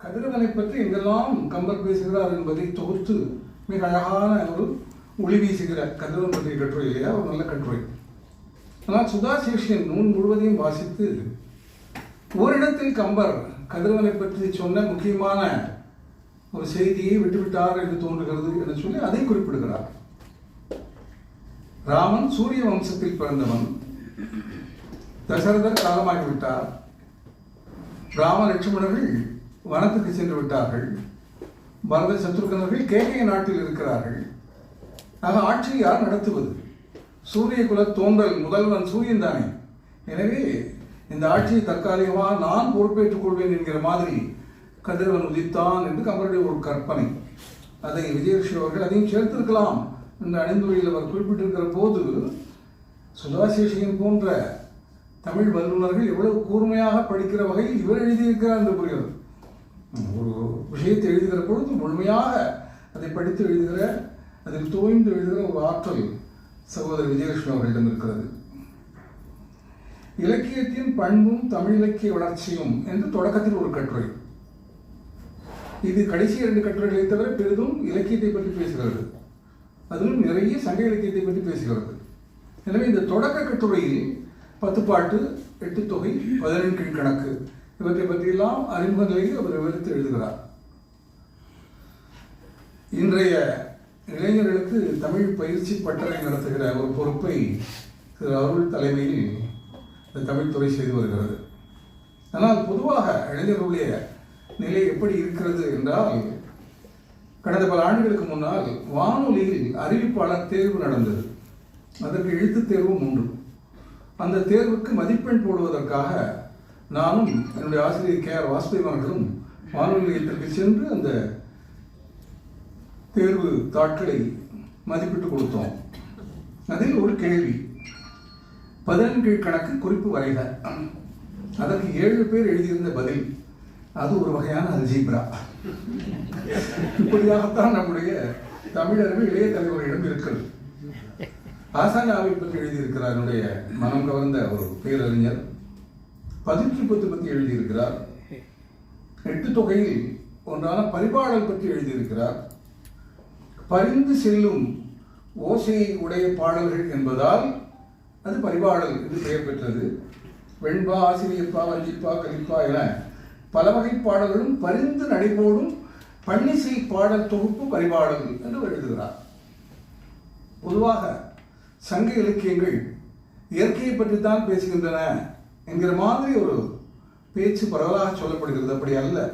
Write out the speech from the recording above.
கதிரவனை பற்றி எங்கெல்லாம் கம்பர் பேசுகிறார் என்பதை தொகுத்து மிக அழகான ஒரு ஒளி வீசுகிற கதிரவன் பற்றிய கட்டுரை இல்லையா? ஒரு நல்ல கட்டுரை. ஆனால் சுதா சேஷியன் நூல் முழுவதையும் வாசித்து ஓரிடத்தில் கம்பர் கதிரவனை பற்றி சொன்ன முக்கியமான ஒரு செய்தியை விட்டுவிட்டார் என்று தோன்றுகிறது என்று சொல்லி அதை குறிப்பிடுகிறார். ராமன் சூரிய வம்சத்தில் பிறந்தவன். தசரதர் காலமாகிவிட்டார். ராம லட்சுமணர்கள் வனத்துக்கு சென்று விட்டார்கள். பரத சத்ருகனர்கள் கேகய நாட்டில் இருக்கிறார்கள். ஆக ஆட்சியை யார் நடத்துவது? சூரிய குல தோன்றல் முதல்வன் சூரியன் தானே. எனவே இந்த ஆட்சியை தற்காலிகமாக நான் பொறுப்பேற்றுக் கொள்வேன் என்கிற மாதிரி கதிரவன் உதித்தான் என்று கம்பருடைய ஒரு கற்பனை. அதை விஜயலட்சுமி அவர்கள் அதையும் சேர்த்திருக்கலாம் இந்த அணிந்துரையில் அவர் குறிப்பிட்டிருக்கிற போது சுதாசேஷியன் போன்ற தமிழ் வல்லுநர்கள் எவ்வளவு கூர்மையாக படிக்கிற வகையில் இவர் எழுதியிருக்கிறார் என்று புரிகிறது. ஒரு விஷயத்தை எழுதுகிற பொழுது முழுமையாக அதை படித்து எழுதுகிற அதில் தோய்ந்து எழுதுகிற ஒரு ஆற்றல் சகோதரர் விஜயலட்சுமி அவர்களிடம் இருக்கிறது. இலக்கியத்தின் பண்பும் தமிழ் இலக்கிய வளர்ச்சியும் என்று தொடக்கத்தில் ஒரு கட்டுரை. இது கடைசி இரண்டு கட்டுரைகளை தவிர பெரிதும் இலக்கியத்தை பற்றி பேசுகிறது. அதிலும் நிறைய சங்க இலக்கியத்தை பற்றி பேசுகிறது. எனவே இந்த தொடக்க கட்டுரையில் பத்து பாட்டு எட்டு தொகை பதினெண் கீழ்கணக்கு இவற்றை பற்றியெல்லாம் அறிமுக நிலையில் அவர் விவரித்து எழுதுகிறார். இன்றைய இளைஞர்களுக்கு தமிழ் பயிற்சி பட்டறை நடத்துகிற ஒரு பொறுப்பை திரு அருள் தலைமையில் இந்த தமிழ்துறை செய்து வருகிறது. ஆனால் பொதுவாக இளைஞர்களுடைய நிலை எப்படி இருக்கிறது என்றால் கடந்த பல ஆண்டுகளுக்கு முன்னால் வானொலியில் அறிவிப்பாளர் தேர்வு நடந்தது. அதற்கு எழுத்துத் தேர்வும் உண்டு. அந்த தேர்வுக்கு மதிப்பெண் போடுவதற்காக நானும் என்னுடைய ஆசிரியர் கே ஆர் வாசுதேவ் அவர்களும் வானொலி நிலையத்திற்கு சென்று அந்த தேர்வு தாட்களை மதிப்பிட்டு கொடுத்தோம். அதில் ஒரு கேள்வி. பதினெண் கணக்கு குறிப்பு வரைக. அதற்கு ஏழு பேர் எழுதியிருந்த பதில் அது ஒரு வகையான அல்ஜீப்ரா. இப்படியாகத்தான் நம்முடைய தமிழர்கள் இளைய தலைவர்களிடம் இருக்கிறது. ஆசானாவை பற்றி எழுதியிருக்கிறார் என்னுடைய மனம் கவர்ந்த ஒரு பேரறிஞர். பதிற்றுப்பத்து பற்றி எழுதியிருக்கிறார். எட்டு தொகையில் ஒன்றான பரிபாடல் பற்றி எழுதியிருக்கிறார். பரிந்து செல்லும் ஓசையை உடைய பாடல்கள் என்பதால் அது பரிபாடல் என்று பெயர் பெற்றது. வெண்பா ஆசிரியப்பா வஞ்சிப்பா கலிப்பா என பல வகை பாடல்களும் பரிந்து நடைபோடும் பன்னிசை பாடல் தொகுப்பு பரிபாடல் என்று எழுதுகிறார். பொதுவாக சங்க இலக்கியங்கள் இயற்கையை பற்றி தான் பேசுகின்றன. என்கிற மாதிரி ஒரு பேச்சு பரவலாக சொல்லப்படுகிறது. அப்படி அல்ல.